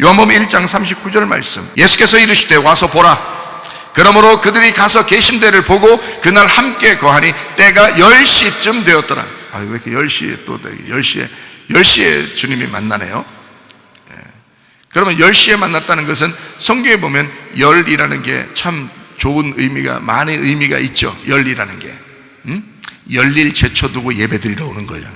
요한복음 1장 39절 말씀. 예수께서 이르시되 와서 보라. 그러므로 그들이 가서 계신 데를 보고 그날 함께 거하니 때가 10시쯤 되었더라. 아, 왜 이렇게 10시에 또 10시에 10시에 주님이 만나네요. 예. 그러면 10시에 만났다는 것은 성경에 보면 열이라는 게 참 좋은 의미가 많은 의미가 있죠. 열이라는 게. 음? 열일 제쳐두고 예배드리러 오는 거예요.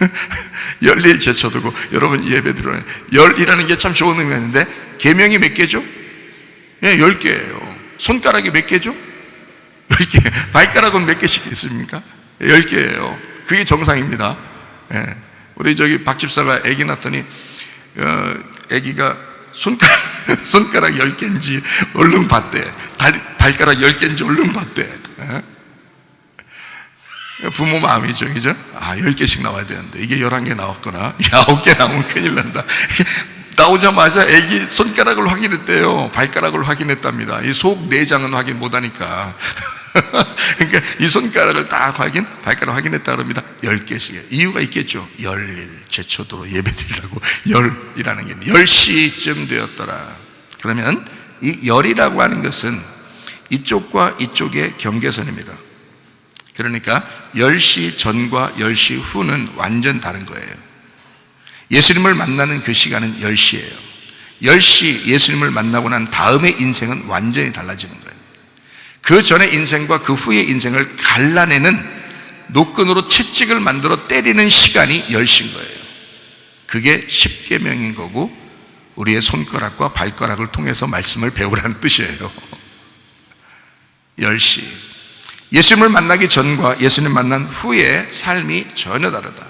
열일 제쳐두고 여러분 예배드리러 오는 열이라는 게 참 좋은 의미가 있는데 계명이 몇 개죠? 예, 열 개예요. 손가락이 몇 개죠? 열 개. 발가락은 몇 개씩 있습니까? 열 개예요. 그게 정상입니다. 예. 우리 저기 박 집사가 아기 낳더니 어, 아기가 손가락 손가락 열 개인지 얼른 봤대. 발, 발가락 열 개인지 얼른 봤대. 예? 부모 마음이죠, 그죠? 아, 열 개씩 나와야 되는데 이게 열한 개 나왔구나. 아홉 개 나오면 큰일 난다. 나오자마자 아기 손가락을 확인했대요. 발가락을 확인했답니다. 이 속 내장은 확인 못하니까. 그러니까 이 손가락을 딱 확인, 발가락 확인했다 그럽니다. 열 개씩. 이유가 있겠죠. 열일 제초도로 예배 드리라고 열이라는 게열 시쯤 되었더라. 그러면 이 열이라고 하는 것은 이쪽과 이쪽의 경계선입니다. 그러니까 10시 전과 10시 후는 완전 다른 거예요. 예수님을 만나는 그 시간은 10시예요. 10시 예수님을 만나고 난 다음의 인생은 완전히 달라지는 거예요. 그 전의 인생과 그 후의 인생을 갈라내는 노끈으로 채찍을 만들어 때리는 시간이 10시인 거예요. 그게 십계명인 거고 우리의 손가락과 발가락을 통해서 말씀을 배우라는 뜻이에요. 10시. 예수님을 만나기 전과 예수님 만난 후의 삶이 전혀 다르다.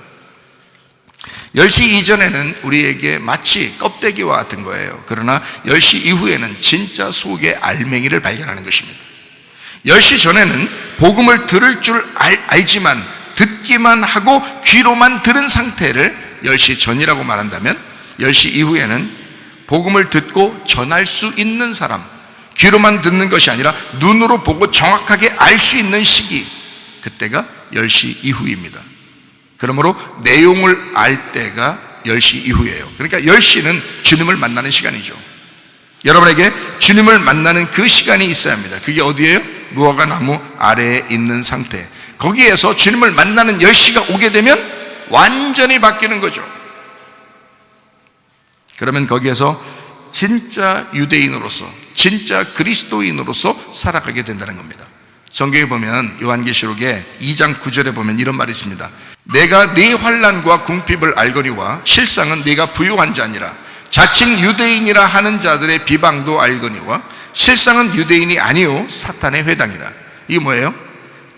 10시 이전에는 우리에게 마치 껍데기와 같은 거예요. 그러나 10시 이후에는 진짜 속의 알맹이를 발견하는 것입니다. 10시 전에는 복음을 들을 줄 알, 알지만 듣기만 하고 귀로만 들은 상태를 10시 전이라고 말한다면 10시 이후에는 복음을 듣고 전할 수 있는 사람, 귀로만 듣는 것이 아니라 눈으로 보고 정확하게 알 수 있는 시기, 그때가 10시 이후입니다. 그러므로 내용을 알 때가 10시 이후예요. 그러니까 10시는 주님을 만나는 시간이죠. 여러분에게 주님을 만나는 그 시간이 있어야 합니다. 그게 어디예요? 무화과 나무 아래에 있는 상태. 거기에서 주님을 만나는 10시가 오게 되면 완전히 바뀌는 거죠. 그러면 거기에서 진짜 유대인으로서, 진짜 그리스도인으로서 살아가게 된다는 겁니다. 성경에 보면 요한계시록에 2장 9절에 보면 이런 말이 있습니다. 내가 네 환란과 궁핍을 알거니와 실상은 네가 부유한 자니라. 자칭 유대인이라 하는 자들의 비방도 알거니와 실상은 유대인이 아니요 사탄의 회당이라. 이게 뭐예요?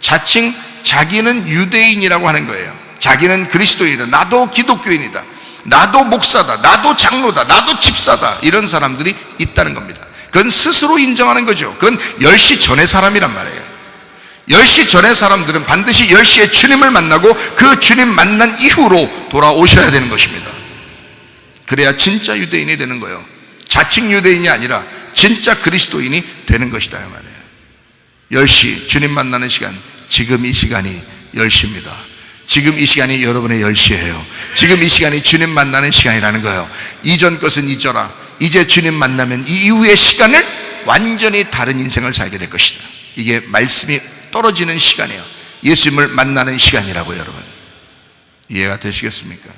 자칭 자기는 유대인이라고 하는 거예요. 자기는 그리스도인이다. 나도 기독교인이다. 나도 목사다. 나도 장로다. 나도 집사다. 이런 사람들이 있다는 겁니다. 그건 스스로 인정하는 거죠. 그건 10시 전의 사람이란 말이에요. 10시 전의 사람들은 반드시 10시에 주님을 만나고 그 주님 만난 이후로 돌아오셔야 되는 것입니다. 그래야 진짜 유대인이 되는 거예요. 자칭 유대인이 아니라 진짜 그리스도인이 되는 것이다. 이 말이에요. 10시 주님 만나는 시간, 지금 이 시간이 10시입니다. 지금 이 시간이 여러분의 10시예요. 지금 이 시간이 주님 만나는 시간이라는 거예요. 이전 것은 잊어라. 이제 주님 만나면 이 이후의 시간을 완전히 다른 인생을 살게 될 것이다. 이게 말씀이 떨어지는 시간이에요. 예수님을 만나는 시간이라고 여러분. 이해가 되시겠습니까?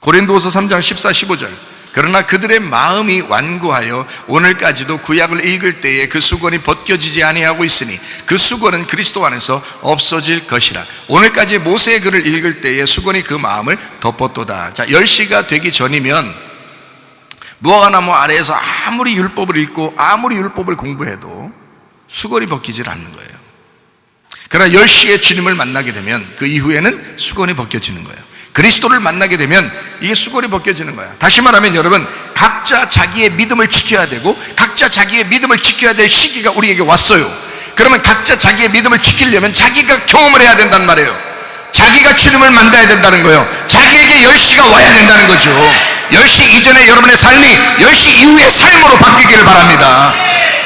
고린도서 3장 14, 15절. 그러나 그들의 마음이 완고하여 오늘까지도 구약을 읽을 때에 그 수건이 벗겨지지 아니하고 있으니 그 수건은 그리스도 안에서 없어질 것이라. 오늘까지 모세의 글을 읽을 때에 수건이 그 마음을 덮었도다. 자, 10시가 되기 전이면 무화과나무 아래에서 아무리 율법을 읽고 아무리 율법을 공부해도 수건이 벗기질 않는 거예요. 그러나 10시에 주님을 만나게 되면 그 이후에는 수건이 벗겨지는 거예요. 그리스도를 만나게 되면 이게 수건이 벗겨지는 거야. 다시 말하면 여러분, 각자 자기의 믿음을 지켜야 되고, 각자 자기의 믿음을 지켜야 될 시기가 우리에게 왔어요. 그러면 각자 자기의 믿음을 지키려면 자기가 경험을 해야 된단 말이에요. 자기가 주님을 만나야 된다는 거예요. 자기에게 10시가 와야 된다는 거죠. 10시 이전에 여러분의 삶이 10시 이후의 삶으로 바뀌기를 바랍니다.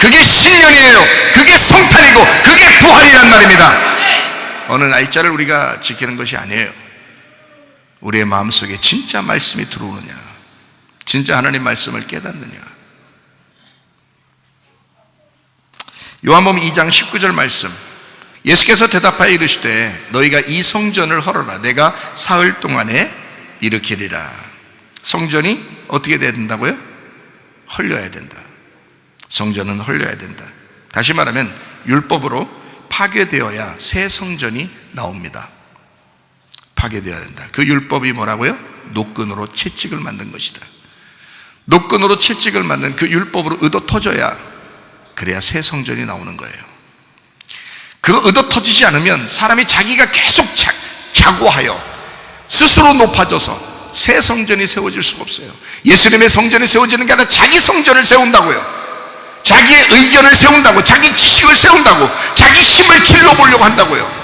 그게 신년이에요. 그게 성탄이고, 그게 부활이란 말입니다. 어느 날짜를 우리가 지키는 것이 아니에요. 우리의 마음속에 진짜 말씀이 들어오느냐 진짜 하나님 말씀을 깨닫느냐? 요한복음 2장 19절 말씀. 예수께서 대답하여 이르시되 너희가 이 성전을 헐어라 내가 사흘 동안에 일으키리라. 성전이 어떻게 돼야 된다고요? 헐려야 된다. 성전은 헐려야 된다. 다시 말하면 율법으로 파괴되어야 새 성전이 나옵니다. 파괴되어야 된다. 그 율법이 뭐라고요? 노끈으로 채찍을 만든 것이다. 노끈으로 채찍을 만든 그 율법으로 의도 터져야 그래야 새 성전이 나오는 거예요. 그 의도 터지지 않으면 사람이 자기가 계속 자, 자고하여 스스로 높아져서 새 성전이 세워질 수가 없어요. 예수님의 성전이 세워지는 게 아니라 자기 성전을 세운다고요. 자기의 의견을 세운다고, 자기 지식을 세운다고, 자기 힘을 길러보려고 한다고요.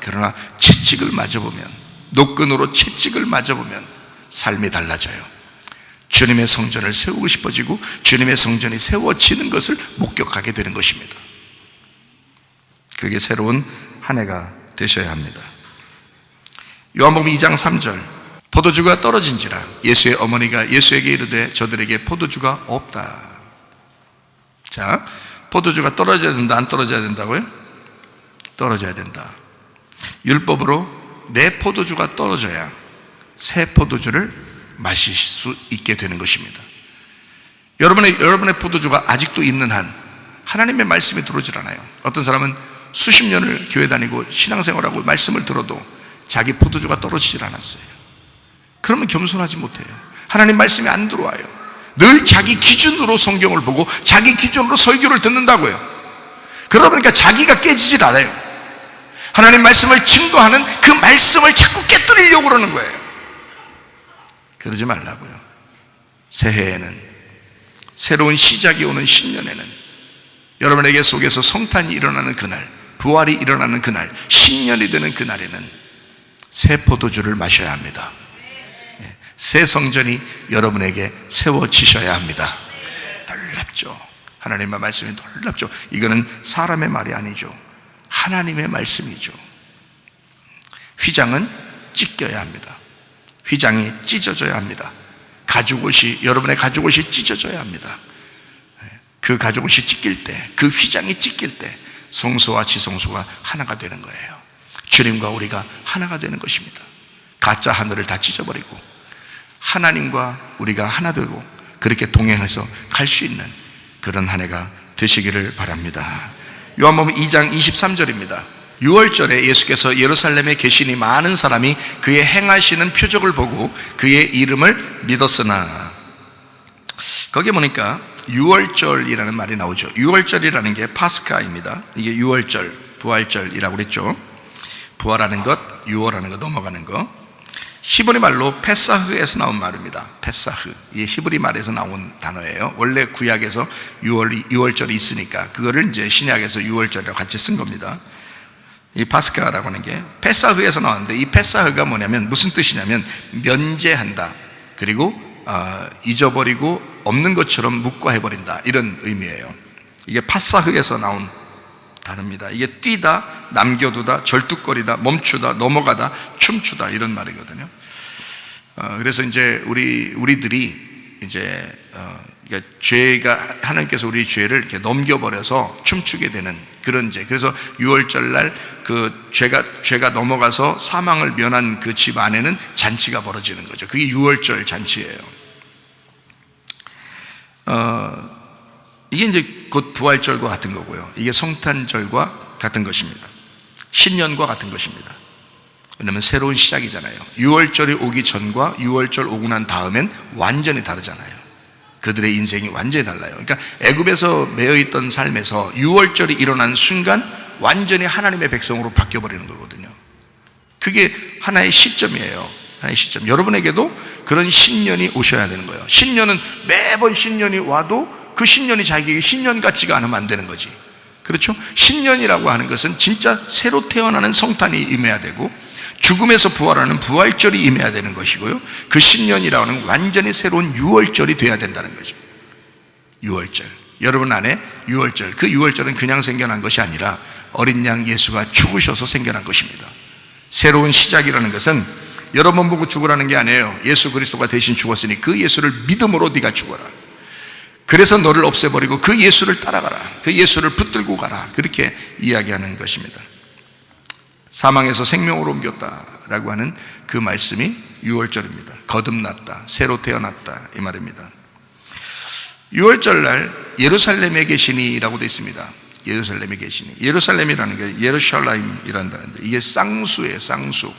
그러나 채찍을 맞아보면, 노끈으로 채찍을 맞아보면 삶이 달라져요. 주님의 성전을 세우고 싶어지고 주님의 성전이 세워지는 것을 목격하게 되는 것입니다. 그게 새로운 한 해가 되셔야 합니다. 요한복음 2장 3절 포도주가 떨어진지라 예수의 어머니가 예수에게 이르되 저들에게 포도주가 없다. 자, 포도주가 떨어져야 된다, 안 떨어져야 된다고요? 떨어져야 된다. 율법으로 내 포도주가 떨어져야 새 포도주를 마실 수 있게 되는 것입니다. 여러분의, 여러분의 포도주가 아직도 있는 한 하나님의 말씀이 들어오질 않아요. 어떤 사람은 수십 년을 교회 다니고 신앙생활하고 말씀을 들어도 자기 포도주가 떨어지질 않았어요. 그러면 겸손하지 못해요. 하나님 말씀이 안 들어와요. 늘 자기 기준으로 성경을 보고 자기 기준으로 설교를 듣는다고요. 그러다 보니까 자기가 깨지질 않아요. 하나님 말씀을 증거하는 그 말씀을 자꾸 깨뜨리려고 그러는 거예요. 그러지 말라고요. 새해에는 새로운 시작이 오는 신년에는 여러분에게 속에서 성탄이 일어나는 그날, 부활이 일어나는 그날, 신년이 되는 그날에는 새 포도주를 마셔야 합니다. 예, 새 성전이 여러분에게 세워지셔야 합니다. 놀랍죠. 하나님의 말씀이 놀랍죠. 이거는 사람의 말이 아니죠. 하나님의 말씀이죠. 휘장은 찢겨야 합니다. 휘장이 찢어져야 합니다. 가죽옷이 여러분의 가죽옷이 찢어져야 합니다. 그 가죽옷이 찢길 때, 그 휘장이 찢길 때 성소와 지성소가 하나가 되는 거예요. 주님과 우리가 하나가 되는 것입니다. 가짜 하늘을 다 찢어버리고 하나님과 우리가 하나 되고 그렇게 동행해서 갈 수 있는 그런 한 해가 되시기를 바랍니다. 요한복음 2장 23절입니다. 6월절에 예수께서 예루살렘에 계시니 많은 사람이 그의 행하시는 표적을 보고 그의 이름을 믿었으나 거기 보니까 6월절이라는 말이 나오죠. 6월절이라는 게 파스카입니다. 이게 6월절, 부활절이라고 그랬죠. 부활하는 것, 6월하는 것, 넘어가는 것. 히브리 말로 페사흐에서 나온 말입니다. 페사흐. 이게 히브리 말에서 나온 단어예요. 원래 구약에서 6월, 6월절이 있으니까 그거를 이제 신약에서 6월절이라고 같이 쓴 겁니다. 이 파스카라고 하는 게 페사흐에서 나왔는데 이 페사흐가 뭐냐면 무슨 뜻이냐면 면제한다. 그리고 어, 잊어버리고 없는 것처럼 묵과해 버린다. 이런 의미예요. 이게 파사흐에서 나온 단어입니다. 이게 뛰다, 남겨두다, 절뚝거리다, 멈추다, 넘어가다, 춤추다 이런 말이거든요. 어, 그래서 이제 우리 우리들이 이제 어, 그러니까 죄가 하나님께서 우리 죄를 이렇게 넘겨버려서 춤추게 되는 그런 죄. 그래서 6월절 날 그 죄가 죄가 넘어가서 사망을 면한 그 집 안에는 잔치가 벌어지는 거죠. 그게 6월절 잔치예요. 어, 이게 이제 곧 부활절과 같은 거고요. 이게 성탄절과 같은 것입니다. 신년과 같은 것입니다. 왜냐면 새로운 시작이잖아요. 6월절이 오기 전과 6월절 오고 난 다음엔 완전히 다르잖아요. 그들의 인생이 완전히 달라요. 그러니까 애굽에서 매여 있던 삶에서 6월절이 일어난 순간 완전히 하나님의 백성으로 바뀌어 버리는 거거든요. 그게 하나의 시점이에요. 하나의 시점. 여러분에게도 그런 신년이 오셔야 되는 거예요. 신년은 매번 신년이 와도 그 신년이 자기에게 신년 같지가 않으면 안 되는 거지. 그렇죠? 신년이라고 하는 것은 진짜 새로 태어나는 성탄이 임해야 되고 죽음에서 부활하는 부활절이 임해야 되는 것이고요. 그 신년이라고 하는 완전히 새로운 6월절이 돼야 된다는 거죠. 6월절. 여러분 안에 6월절. 그 6월절은 그냥 생겨난 것이 아니라 어린 양 예수가 죽으셔서 생겨난 것입니다. 새로운 시작이라는 것은 여러 번 보고 죽으라는 게 아니에요. 예수 그리스도가 대신 죽었으니 그 예수를 믿음으로 네가 죽어라. 그래서 너를 없애버리고 그 예수를 따라가라. 그 예수를 붙들고 가라. 그렇게 이야기하는 것입니다. 사망에서 생명으로 옮겼다라고 하는 그 말씀이 6월절입니다. 거듭났다. 새로 태어났다. 이 말입니다. 6월절 날 예루살렘에 계시니라고 되어 있습니다. 예루살렘에 계시니. 예루살렘이라는 게 예루샬라임이란다는데 이게 쌍수예요, 쌍수.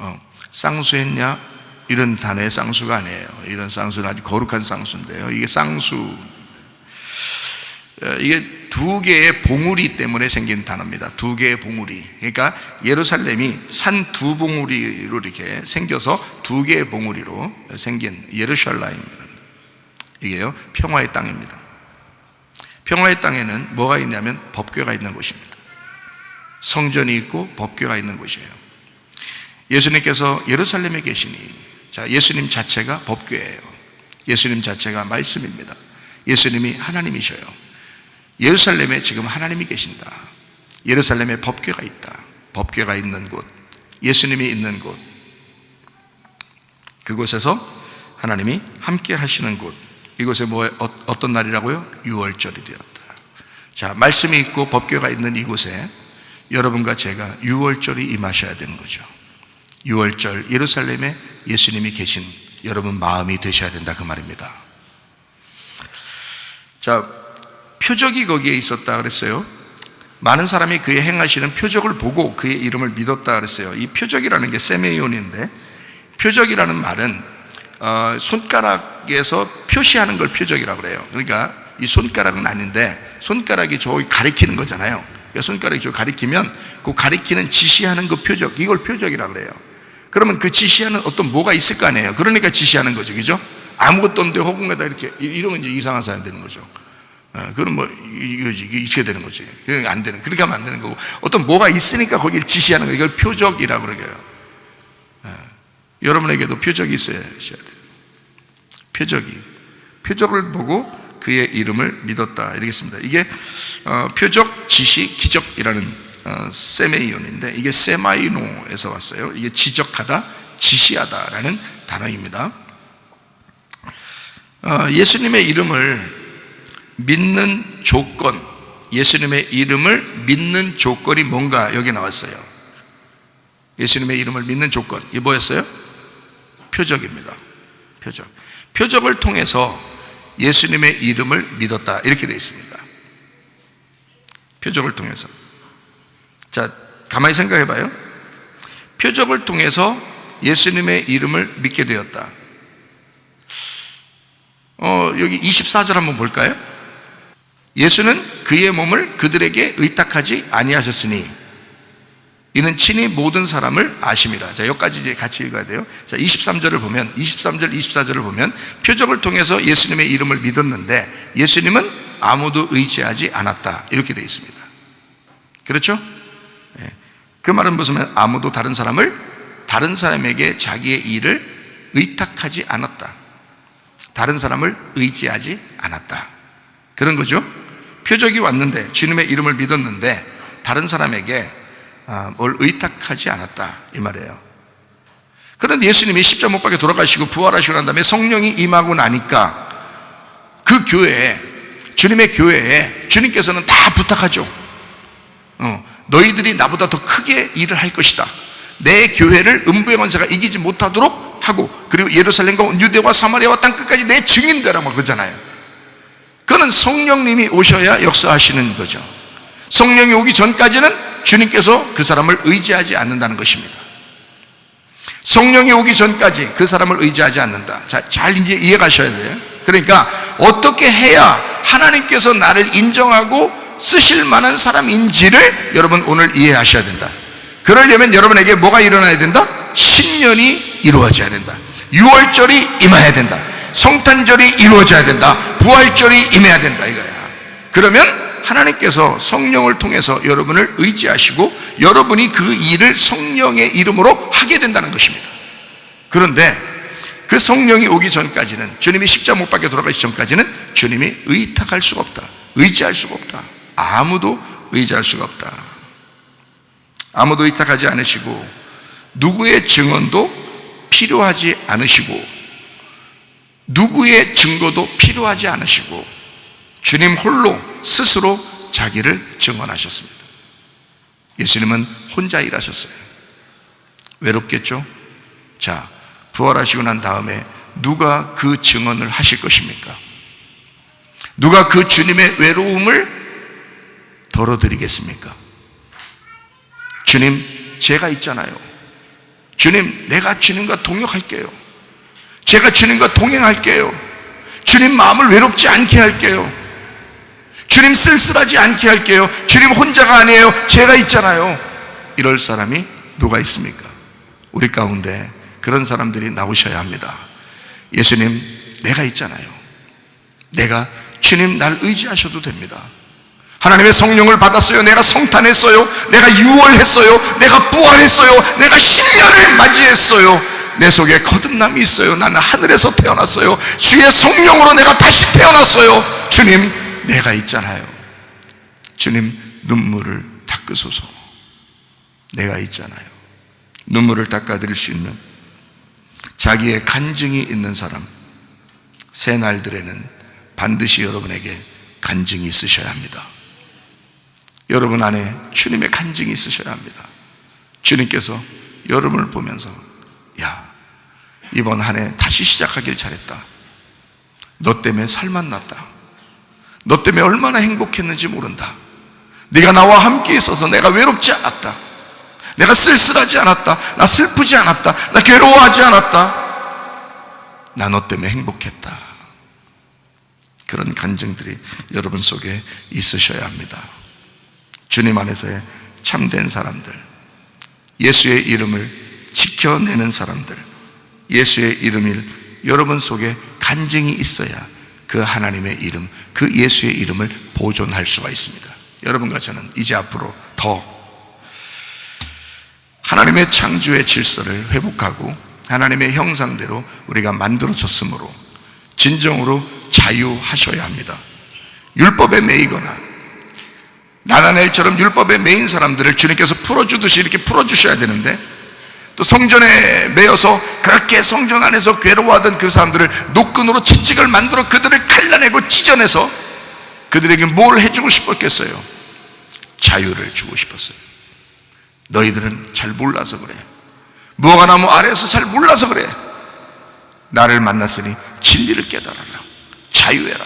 어, 쌍수했냐? 이런 단어의 쌍수가 아니에요. 이런 쌍수는 아주 거룩한 쌍수인데요. 이게 쌍수. 어, 이게 두 개의 봉우리 때문에 생긴 단어입니다. 두 개의 봉우리. 그러니까 예루살렘이 산 두 봉우리로 이렇게 생겨서 두 개의 봉우리로 생긴 예루샬라임. 이게요, 평화의 땅입니다. 평화의 땅에는 뭐가 있냐면 법궤가 있는 곳입니다. 성전이 있고 법궤가 있는 곳이에요. 예수님께서 예루살렘에 계시니, 자, 예수님 자체가 법궤예요. 예수님 자체가 말씀입니다. 예수님이 하나님이셔요. 예루살렘에 지금 하나님이 계신다. 예루살렘에 법궤가 있다. 법궤가 있는 곳, 예수님이 있는 곳, 그곳에서 하나님이 함께 하시는 곳, 이곳에 뭐 어- 어떤 날이라고요? 6월절이 되었다. 자, 말씀이 있고 법궤가 있는 이곳에 여러분과 제가 6월절이 임하셔야 되는 거죠. 6월절 예루살렘에 예수님이 계신 여러분 마음이 되셔야 된다 그 말입니다. 자, 표적이 거기에 있었다 그랬어요. 많은 사람이 그의 행하시는 표적을 보고 그의 이름을 믿었다 그랬어요. 이 표적이라는 게 세메이온인데 표적이라는 말은 어, 손가락에서 표시하는 걸 표적이라고 그래요. 그러니까 이 손가락은 아닌데 손가락이 저기 가리키는 거잖아요. 그러니까 손가락이 저 가리키면 그 가리키는 지시하는 그 표적 이걸 표적이라고 그래요. 그러면 그 지시하는 어떤 뭐가 있을 거 아니에요. 그러니까 지시하는 거죠, 그죠? 아무것도 없는데 허공에다 이렇게 이러면 이제 이상한 사람 되는 거죠. 어, 그럼 뭐 이렇게 되는 거지. 안 되는 그렇게 하면 안 되는 거고 어떤 뭐가 있으니까 거기를 지시하는 거 이걸 표적이라고 그러게요. 어, 여러분에게도 표적이 있어야 돼요. 표적이 표적을 보고 그의 이름을 믿었다 이러겠습니다. 이게 어, 표적, 지시, 기적이라는 어, 세메이온인데 이게 세마이노에서 왔어요. 이게 지적하다, 지시하다라는 단어입니다. 어, 예수님의 이름을 믿는 조건, 예수님의 이름을 믿는 조건이 뭔가 여기 나왔어요. 예수님의 이름을 믿는 조건, 이게 뭐였어요? 표적입니다. 표적. 표적을 통해서 예수님의 이름을 믿었다. 이렇게 되어 있습니다. 표적을 통해서. 자, 가만히 생각해 봐요. 표적을 통해서 예수님의 이름을 믿게 되었다. 어, 여기 24절 한번 볼까요? 예수는 그의 몸을 그들에게 의탁하지 아니하셨으니 이는 친히 모든 사람을 아심이라. 자, 여기까지 이제 같이 읽어야 돼요. 자, 23절을 보면 23절, 24절을 보면 표적을 통해서 예수님의 이름을 믿었는데 예수님은 아무도 의지하지 않았다. 이렇게 되어 있습니다. 그렇죠? 예. 그 말은 무슨 말? 아무도 다른 사람을 다른 사람에게 자기의 일을 의탁하지 않았다. 다른 사람을 의지하지 않았다. 그런 거죠. 표적이 왔는데 주님의 이름을 믿었는데 다른 사람에게 아, 뭘 의탁하지 않았다 이 말이에요. 그런데 예수님이 십자 못 박에 돌아가시고 부활하시고 난 다음에 성령이 임하고 나니까 그 교회에 주님의 교회에 주님께서는 다 부탁하죠. 어, 너희들이 나보다 더 크게 일을 할 것이다. 내 교회를 음부의 권세가 이기지 못하도록 하고 그리고 예루살렘과 유대와 사마리아와 땅 끝까지 내 증인 되라 막 그러잖아요. 그는 성령님이 오셔야 역사하시는 거죠. 성령이 오기 전까지는 주님께서 그 사람을 의지하지 않는다는 것입니다. 성령이 오기 전까지 그 사람을 의지하지 않는다. 자, 잘 이제 이해 가셔야 돼요. 그러니까 어떻게 해야 하나님께서 나를 인정하고 쓰실 만한 사람인지를 여러분 오늘 이해하셔야 된다. 그러려면 여러분에게 뭐가 일어나야 된다? 신년이 이루어져야 된다. 6월절이 임해야 된다. 성탄절이 이루어져야 된다. 부활절이 임해야 된다 이거야. 그러면 하나님께서 성령을 통해서 여러분을 의지하시고 여러분이 그 일을 성령의 이름으로 하게 된다는 것입니다. 그런데 그 성령이 오기 전까지는 주님이 십자 못 박혀 돌아가시 전까지는 주님이 의탁할 수가 없다. 의지할 수가 없다. 아무도 의지할 수가 없다. 아무도 의탁하지 않으시고 누구의 증언도 필요하지 않으시고 누구의 증거도 필요하지 않으시고 주님 홀로 스스로 자기를 증언하셨습니다. 예수님은 혼자 일하셨어요. 외롭겠죠? 자, 부활하시고 난 다음에 누가 그 증언을 하실 것입니까? 누가 그 주님의 외로움을 덜어드리겠습니까? 주님, 제가 있잖아요. 주님, 내가 주님과 동역할게요. 제가 주님과 동행할게요. 주님 마음을 외롭지 않게 할게요. 주님 쓸쓸하지 않게 할게요. 주님 혼자가 아니에요. 제가 있잖아요. 이럴 사람이 누가 있습니까? 우리 가운데 그런 사람들이 나오셔야 합니다. 예수님, 내가 있잖아요. 내가 주님 날 의지하셔도 됩니다. 하나님의 성령을 받았어요. 내가 성탄했어요. 내가 유월했어요. 내가 부활했어요. 내가 신년을 맞이했어요. 내 속에 거듭남이 있어요. 나는 하늘에서 태어났어요. 주의 성령으로 내가 다시 태어났어요. 주님, 내가 있잖아요. 주님, 눈물을 닦으소서. 내가 있잖아요. 눈물을 닦아드릴 수 있는 자기의 간증이 있는 사람, 새 날들에는 반드시 여러분에게 간증이 있으셔야 합니다. 여러분 안에 주님의 간증이 있으셔야 합니다. 주님께서 여러분을 보면서, 야, 이번 한 해 다시 시작하길 잘했다. 너 때문에 살만 났다. 너 때문에 얼마나 행복했는지 모른다. 네가 나와 함께 있어서 내가 외롭지 않았다. 내가 쓸쓸하지 않았다. 나 슬프지 않았다. 나 괴로워하지 않았다. 나 너 때문에 행복했다. 그런 간증들이 여러분 속에 있으셔야 합니다. 주님 안에서의 참된 사람들, 예수의 이름을 지켜내는 사람들, 예수의 이름을 여러분 속에 간증이 있어야 그 하나님의 이름, 그 예수의 이름을 보존할 수가 있습니다. 여러분과 저는 이제 앞으로 더 하나님의 창조의 질서를 회복하고 하나님의 형상대로 우리가 만들어졌으므로 진정으로 자유하셔야 합니다. 율법에 매이거나 나나엘처럼 율법에 매인 사람들을 주님께서 풀어주듯이 이렇게 풀어주셔야 되는데 또 성전에 매여서 그렇게 성전 안에서 괴로워하던 그 사람들을 노끈으로 채찍을 만들어 그들을 갈라내고 찢어내서 그들에게 뭘 해주고 싶었겠어요? 자유를 주고 싶었어요. 너희들은 잘 몰라서 그래. 무화과 나무 아래에서 잘 몰라서 그래. 나를 만났으니 진리를 깨달아라. 자유해라.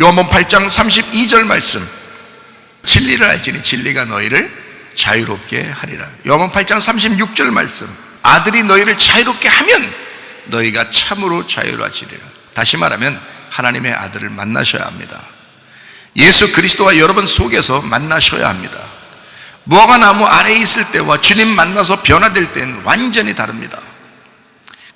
요한복 8장 32절 말씀. 진리를 알지니 진리가 너희를 자유롭게 하리라. 요한복 8장 36절 말씀. 아들이 너희를 자유롭게 하면 너희가 참으로 자유로워지리라. 다시 말하면 하나님의 아들을 만나셔야 합니다. 예수 그리스도와 여러분 속에서 만나셔야 합니다. 무화과 나무 아래에 있을 때와 주님 만나서 변화될 때는 완전히 다릅니다.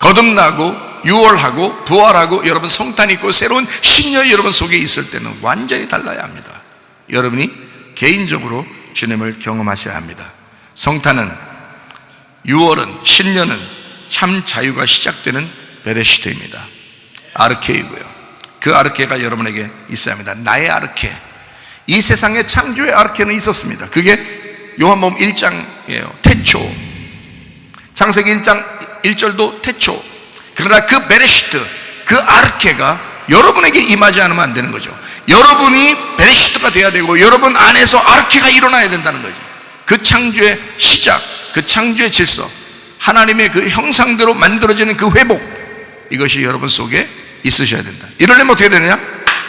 거듭나고 유월하고 부활하고 여러분 성탄 있고 새로운 신녀 여러분 속에 있을 때는 완전히 달라야 합니다. 여러분이 개인적으로 주님을 경험하셔야 합니다. 성탄은 유월은 신녀는 참 자유가 시작되는 베레시트입니다. 아르케이고요. 그 아르케가 여러분에게 있어야 합니다. 나의 아르케. 이 세상에 창조의 아르케는 있었습니다. 그게 요한복음 1장이에요. 태초. 창세기 1장 1절도 태초. 그러나 그 베레시트, 그 아르케가 여러분에게 임하지 않으면 안 되는 거죠. 여러분이 베레시트가 돼야 되고 여러분 안에서 아르케가 일어나야 된다는 거죠. 그 창조의 시작, 그 창조의 질서, 하나님의 그 형상대로 만들어지는 그 회복, 이것이 여러분 속에 있으셔야 된다. 이러려면 어떻게 되느냐?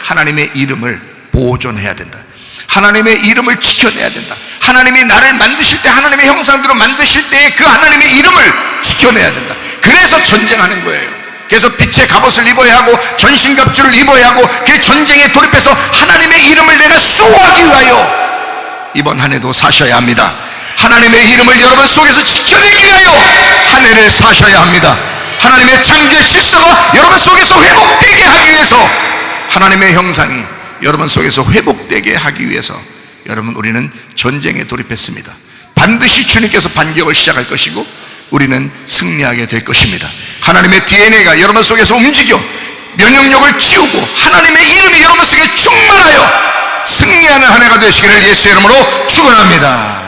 하나님의 이름을 보존해야 된다. 하나님의 이름을 지켜내야 된다. 하나님이 나를 만드실 때 하나님의 형상대로 만드실 때 그 하나님의 이름을 지켜내야 된다. 그래서 전쟁하는 거예요. 그래서 빛의 갑옷을 입어야 하고 전신 갑주를 입어야 하고 그 전쟁에 돌입해서 하나님의 이름을 내가 수호하기 위하여 이번 한 해도 사셔야 합니다. 하나님의 이름을 여러분 속에서 지켜내기 위하여 한 해를 사셔야 합니다. 하나님의 창조의 질서가 여러분 속에서 회복되게 하기 위해서 하나님의 형상이 여러분 속에서 회복되게 하기 위해서 여러분 우리는 전쟁에 돌입했습니다. 반드시 주님께서 반격을 시작할 것이고 우리는 승리하게 될 것입니다. 하나님의 DNA가 여러분 속에서 움직여 면역력을 키우고 하나님의 이름이 여러분 속에 충만하여 승리하는 한 해가 되시기를 예수의 이름으로 축원합니다.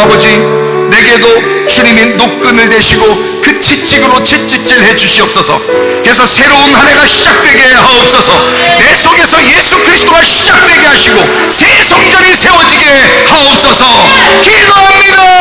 아버지 내게도 주님이 노끈을 대시고 그 치찍으로 채찍질 해주시옵소서. 그래서 새로운 한 해가 시작되게 하옵소서. 내 속에서 예수 그리스도가 시작되게 하시고 새 성전이 세워지게 하옵소서. 기도합니다.